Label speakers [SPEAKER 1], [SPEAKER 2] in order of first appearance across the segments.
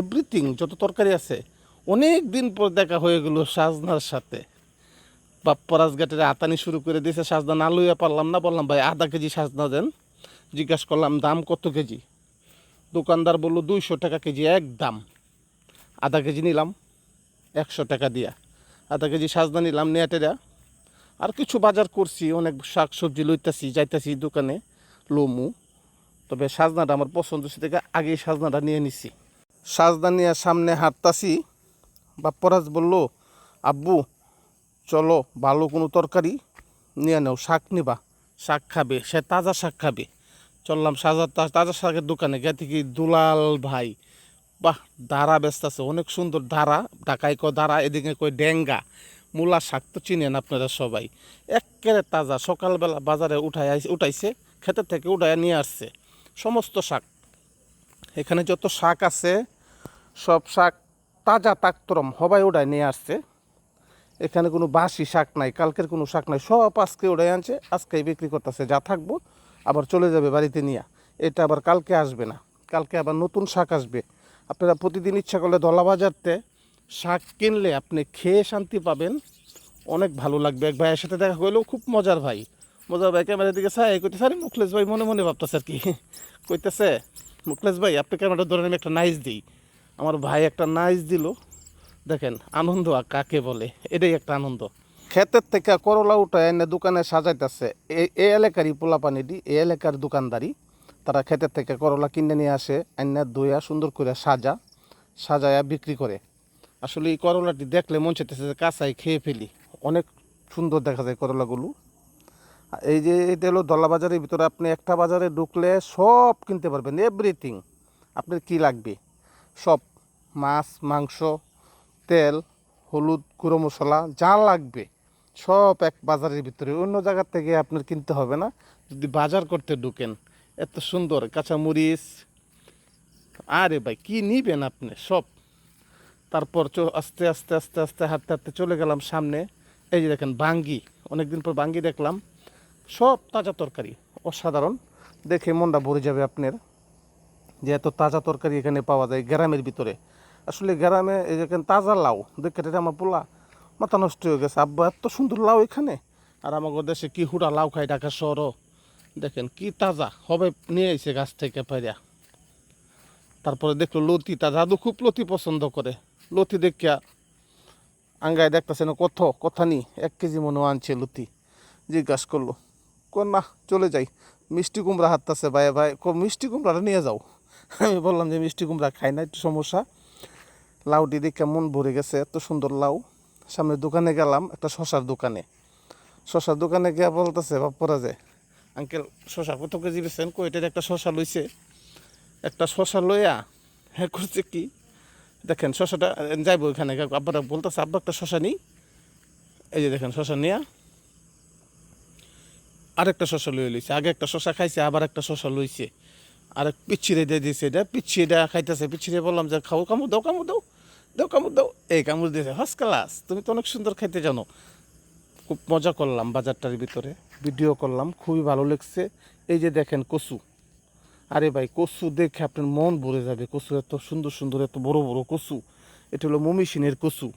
[SPEAKER 1] Everything যত তরকারি আছে, অনেক দিন পর দেখা হয়ে গেল সাজনার সাথে। বাপ্পরাজ ঘাটের আতানি শুরু করে দিয়েছে সাজনা, না লইয়া পারলাম না, বললাম, ভাই, আধা কেজি সাজনা দেন। জিজ্ঞাসা করলাম, দাম কত কেজি? দোকানদার বলল, দুইশো টাকা কেজি এক দাম আধা কেজি নিলাম, একশো টাকা দিয়া। আধা কেজি সাজনা নিলাম নেটেরা আর কিছু বাজার করছি, অনেক শাক সবজি লইতাছি, যাইতাছি দোকানে, লমু। তবে সাজনাটা আমার পছন্দ হচ্ছে থেকে আগেই সাজনাটা নিয়ে নিছি। সাজনা নিয়ে সামনে হাঁটতাছি, বাপ্পরাজ বলল, আব্বু, চলো ভালো কোনো তরকারি নিয়ে নাও, শাক নিবা, শাক খাবে, সে তাজা শাক খাবে। চললাম সাজা তাজা শাকের দোকানে গেতে কি দুলাল ভাই, বাহ দাঁড়া ব্যস্ত আছে, অনেক সুন্দর দাঁড়া ঢাকায় কয় দাঁড়া এদিকে কয় ডেঙ্গা মূলা শাক তো চিনেন আপনারা সবাই একেবারে তাজা, সকালবেলা বাজারে উঠাই উঠাইছে ক্ষেতের থেকে উঠাই নিয়ে আসছে, সমস্ত শাক। এখানে যত শাক আছে সব শাক তাজা তাকতরম হবাই ওটাই নিয়ে আসছে। এখানে কোনো বাসি শাক নাই, কালকের কোনো শাক নাই, সব আজকে ওটাই আনছে, আজকেই বিক্রি করতেছে, যা থাকব আবার চলে যাবে বাড়িতে নিয়ে। এটা আবার কালকে আসবে না, কালকে আবার নতুন শাক আসবে। আপনারা প্রতিদিন ইচ্ছা করলে দলা বাজারতে শাক কিনলে আপনি খেয়ে শান্তি পাবেন, অনেক ভালো লাগবে। এক ভাইয়ের সাথে দেখা করলেও খুব মজার ভাই। মজার ভাই ক্যামেরার দিকে চাই কইতেছে, আরে মুখলেশ ভাই মনে মনে ভাবতেছে আর কি কইতেছে মুখলেশ ভাই, আপনি ক্যামেরাটা ধরে আমি একটা নাইস দিই। আমার ভাই একটা নাইস দিল। দেখেন, আনন্দ আর কাকে বলে? এটাই একটা আনন্দ। ক্ষেতের থেকে করলা উঠায় এনে দোকানে সাজাইতেছে। এই এলাকারই পোলাপানি দি এই এলাকার দোকানদারি। তারা ক্ষেতের থেকে করলা কিনে নিয়ে আসে, এনে দইয়া সুন্দর করে সাজা সাজায়া বিক্রি করে। আসলে এই করলাটি দেখলে মন চাইতেছে কাঁচাই খেয়ে ফেলি। অনেক সুন্দর দেখা যায় করলাগুলো। এই যে এটা হলো দলা বাজারের ভিতরে আপনি একটা বাজারে ঢুকলে সব কিনতে পারবেন এভরিথিং আপনার কি লাগবে? সব মাছ, মাংস, তেল, হলুদ, গুঁড়ো মশলা, যা লাগবে, সব এক বাজারের ভিতরে। অন্য জায়গার থেকে আপনার কিনতে হবে না। যদি বাজার করতে ঢুকেন, এত সুন্দর কাঁচামরিচ। আরে ভাই, কি নিবেন আপনি? সব। তারপর আস্তে আস্তে আস্তে আস্তে, হাঁটতে হাঁটতে চলে গেলাম সামনে। এই যে দেখেন, বাঙ্গি। অনেকদিন পর বাঙ্গি দেখলাম। সব তাজা তরকারি, অসাধারণ। দেখে মনটা ভরে যাবে আপনার। যে এত তাজা তরকারি এখানে পাওয়া যায় গ্রামের ভিতরে। আসলে গ্রামে এই যেখানে তাজা লাউ দেখে আমার পোলা, মাথা নষ্ট হয়ে গেছে। আব্বা, এত সুন্দর লাউ এখানে। আর আমাদের দেশে কি হুড়া লাউ খাই ঢাকা শহরও। দেখেন কি তাজা, হবে নিয়ে এসে গাছ থেকে পাইরা। তারপরে দেখল লতিটা দাদু খুব লতি পছন্দ করে। লতি দেখিয়া আঙ্গায় দেখতেছে না কত, কথা নি এক কেজি মনে আনছে লতি। জিজ্ঞাসা করল কোন না চলে যাই, মিষ্টি কুমড়া হাততাছে ভাই ভাই মিষ্টি কুমড়াটা নিয়ে যাও। আমি বললাম যে মিষ্টি কুমড়া খাই না, একটু সমস্যা। লাউটি দেখে মন ভরে গেছে, এত সুন্দর লাউ। সামনে দোকানে গেলাম, একটা শশার দোকানে। শশার দোকানে গিয়া বলতেছে বাপ্পরা যে আঙ্কেল, শশা কত কেজি বেছেন কইটার একটা শশা লইছে। একটা শশা লইয়া হ্যাঁ করছে কি? দেখেন, শশাটা, যাইবো ওইখানে। আব্বাটা বলতেছে, আব্বা, একটা শশা নিই। এই যে দেখেন, শশা নিয়া আরেকটা শশা লইয়া লইছে। আগে একটা শশা খাইছে, আবার একটা শশা লইছে। আর পিচ্ছিরে দিয়ে দিয়েছে এটা পিচ্ছিটা খাইতেছে, পিচ্ছিরে বললাম যে, খাও, কামড় দাও কামড় দাও দাও, কামড় দাও। এই কামড় দিয়েছে ফার্স্ট ক্লাস, তুমি তো অনেক সুন্দর খাইতে জানো। খুব মজা করলাম বাজারটার ভিতরে, ভিডিও করলাম, খুবই ভালো লাগছে। এই যে দেখেন কচু। আরে ভাই, কচু দেখে আপনার মন ভরে যাবে। কচু এত সুন্দর সুন্দর, এত বড় বড় কচু। এটা হলো মমিসিনের কচু।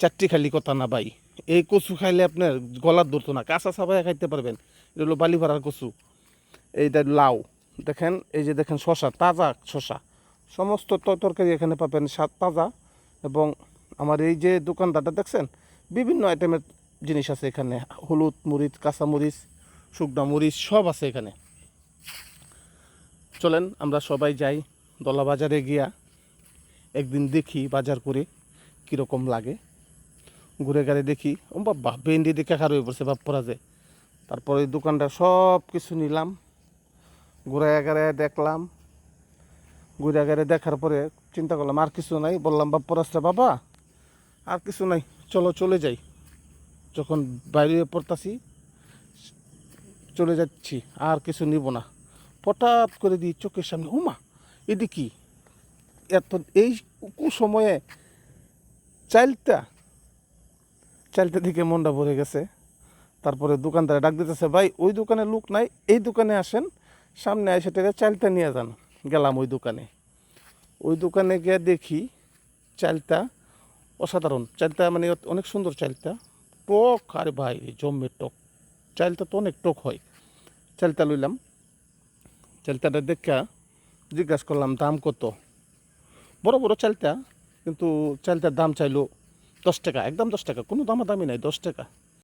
[SPEAKER 1] চারটি খালি কথা না ভাই। এই কচু খাইলে আপনার গলার ধরতো না, কাঁচা সাবাই খাইতে পারবেন। এটা হলো বালিভাড়ার কচু। এইটা লাউ। দেখেন, এই যে দেখেন শশা তাজা শশা সমস্ত তরকারি এখানে পাবেন স্বাদ তাজা এবং আমার এই যে দোকানদারটা দেখছেন, বিভিন্ন আইটেমের জিনিস আছে এখানে। হলুদ মরিচ, কাঁচা মরিচ, শুকনা মরিচ, সব আছে এখানে। চলেন, আমরা সবাই যাই দলা বাজারে গিয়া একদিন দেখি বাজার করে কীরকম লাগে। ঘুরে গাড়ি দেখি, ও বাবা, ভেন্ডি দেখে খার হয়ে পড়ছে বাপ্পরা যায় তারপরে দোকানটা সব কিছু নিলাম। ঘুরে গাড়ে দেখলাম। ঘুরে গাড়ে দেখার পরে চিন্তা করলাম, আর কিছু নাই। বললাম বাপ্পরাজটা বাবা, আর কিছু নাই। চলো, চলে যাই। যখন বাইরে পড়তাছি, চলে যাচ্ছি, আর কিছু নিব না। হঠাৎ করে দিই চোখের সামনে হুমা এদি কি? এত, এই সময়ে চাইলটা চাইলটা দিকে মনটা ভরে গেছে। তারপরে দোকানদারে ডাক দিতেছে, ভাই, ওই দোকানে লোক নাই, এই দোকানে আসেন। সামনে এসে টেরে চালটা নিয়ে যান, গেলাম ওই দোকানে। ওই দোকানে গিয়ে দেখি চালটা অসাধারণ। চালটা মানে অনেক সুন্দর চালটা টক, আরে ভাই জম্মের টক। চালটা তো অনেক টক হয়। চালটা লইলাম। চালটাটা দেখা জিজ্ঞাসা করলাম, দাম কত? বড় বড় চালটা কিন্তু চালটার দাম চাইলো দশ টাকা, একদম দশ টাকা, কোনো দামাদামি নাই, দশ টাকা।